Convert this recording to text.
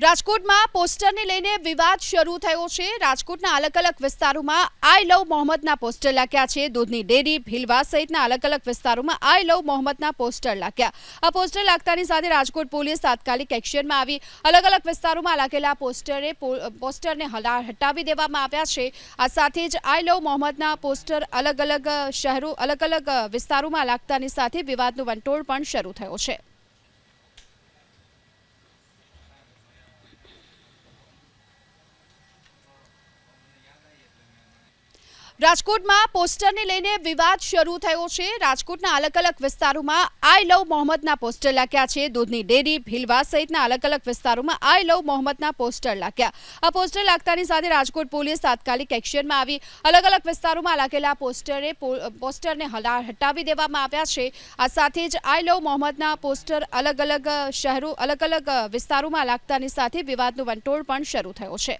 રાજકોટમાં પોસ્ટરને લઈને વિવાદ શરૂ થયો છે. રાજકોટના અલગ અલગ વિસ્તારોમાં આઈ લવ મોહમ્મદના પોસ્ટર લાગ્યા છે. દૂધની ડેરી, ભીલવા સહિતના અલગ અલગ વિસ્તારોમાં આઈ લવ મોહમ્મદના પોસ્ટર લાગ્યા. આ પોસ્ટર લાગતાની સાથે રાજકોટ પોલીસ તાત્કાલિક એક્શનમાં આવી. અલગ અલગ વિસ્તારોમાં લાગેલા પોસ્ટરે પોસ્ટરને હટાવી દેવામાં આવ્યા છે. આ સાથે જ આઈ લવ મોહમ્મદના પોસ્ટર અલગ અલગ શહેરો અલગ અલગ વિસ્તારોમાં લાગતાની સાથે વિવાદનું વંટોળ પણ શરૂ થયો છે. રાજકોટમાં પોસ્ટરને લઈને વિવાદ શરૂ થયો છે. રાજકોટના અલગ અલગ વિસ્તારોમાં આઈ લવ મોહમ્મદના પોસ્ટર લાગ્યા છે. દૂધની ડેરી, ભીલવા સહિતના અલગ અલગ વિસ્તારોમાં આઈ લવ મોહમ્મદના પોસ્ટર લાગ્યા. આ પોસ્ટર લાગતાની સાથે રાજકોટ પોલીસ તાત્કાલિક એક્શનમાં આવી. અલગ અલગ વિસ્તારોમાં લાગેલા પોસ્ટરે પોસ્ટરને હટાવી દેવામાં આવ્યા છે. આ સાથે જ આઈ લવ મોહમ્મદના પોસ્ટર અલગ અલગ શહેરો અલગ અલગ વિસ્તારોમાં લાગતાની સાથે વિવાદનો વંટોળ પણ શરૂ થયો છે.